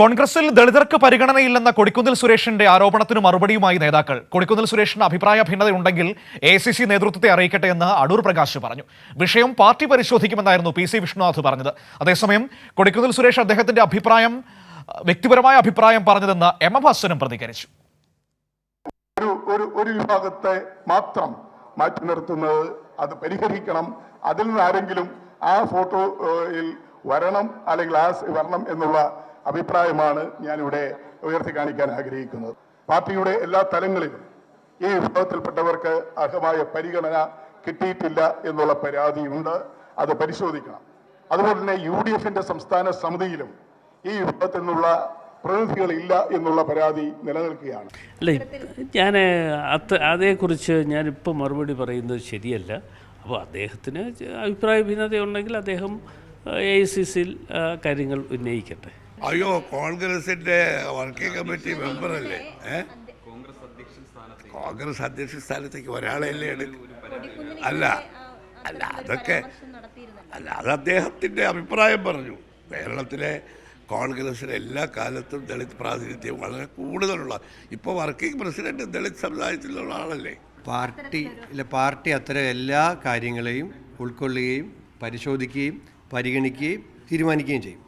കോൺഗ്രസിൽ ദളിതർക്ക് പരിഗണനയില്ലെന്ന കൊടിക്കുന്നിൽ സുരേഷിന്റെ ആരോപണത്തിന് മറുപടിയുമായി നേതാക്കൾ. കൊടിക്കുന്നിൽ സുരേഷിന് അഭിപ്രായ ഭിന്നതയുണ്ടെങ്കിൽ എ സി സി നേതൃത്വത്തെ അറിയിക്കട്ടെ എന്ന് അടൂർ പ്രകാശ് പറഞ്ഞു. വിഷയം പാർട്ടി പരിശോധിക്കുമെന്നായിരുന്നു പി സി വിഷ്ണുനാഥ് പറഞ്ഞത്. അതേസമയം കൊടിക്കുന്നിൽ സുരേഷ് അദ്ദേഹത്തിന്റെ അഭിപ്രായം വ്യക്തിപരമായ അഭിപ്രായം പറഞ്ഞതെന്ന് എം എം പ്രതികരിച്ചു. ഒരു ഒരു വിഭാഗത്തെ മാത്രം മാറ്റി നിർത്തുന്നത് അത് പരിഹരിക്കണം. അതിൽ ആ ഫോട്ടോയിൽ വരണം അല്ലെങ്കിൽ ആ വരണം എന്നുള്ള അഭിപ്രായമാണ് ഞാനിവിടെ ഉയർത്തി കാണിക്കാൻ ആഗ്രഹിക്കുന്നത്. പാർട്ടിയുടെ എല്ലാ തലങ്ങളിലും ഈ വിഭാഗത്തിൽപ്പെട്ടവർക്ക് അർഹമായ പരിഗണന കിട്ടിയിട്ടില്ല എന്നുള്ള പരാതിയുണ്ട്. അത് പരിശോധിക്കണം. അതുപോലെ തന്നെ യു ഡി എഫിന്റെ സംസ്ഥാന സമിതിയിലും ഈ വിഭാഗത്തിൽ നിന്നുള്ള പ്രതിനിധികളില്ല എന്നുള്ള പരാതി നിലനിൽക്കുകയാണ്. അല്ല ഞാൻ അത് അതേക്കുറിച്ച് ഞാനിപ്പോൾ മറുപടി പറയുന്നത് ശരിയല്ല. അപ്പോൾ അദ്ദേഹത്തിന് അഭിപ്രായ ഭിന്നതയുണ്ടെങ്കിൽ അദ്ദേഹം എ ഐ സി സിയിൽ കാര്യങ്ങൾ ഉന്നയിക്കട്ടെ. അയ്യോ കോൺഗ്രസിന്റെ വർക്കിംഗ് കമ്മിറ്റി മെമ്പറല്ലേ? അല്ലേ കോൺഗ്രസ് അധ്യക്ഷ സ്ഥാനത്തേക്ക് ഒരാളെയല്ലേ എടുക്കും അല്ല അല്ല അതൊക്കെ അല്ല അത് അദ്ദേഹത്തിന്റെ അഭിപ്രായം പറഞ്ഞു. കേരളത്തിലെ കോൺഗ്രസിന് എല്ലാ കാലത്തും ദളിത് പ്രാതിനിധ്യം വളരെ കൂടുതലുള്ള ഇപ്പോൾ വർക്കിംഗ് പ്രസിഡന്റ് ദളിത് സമുദായത്തിലുള്ള ആളല്ലേ? പാർട്ടി ഇല്ല പാർട്ടി അത്തരം എല്ലാ കാര്യങ്ങളെയും ഉൾക്കൊള്ളുകയും പരിശോധിക്കുകയും പരിഗണിക്കുകയും തീരുമാനിക്കുകയും ചെയ്യും.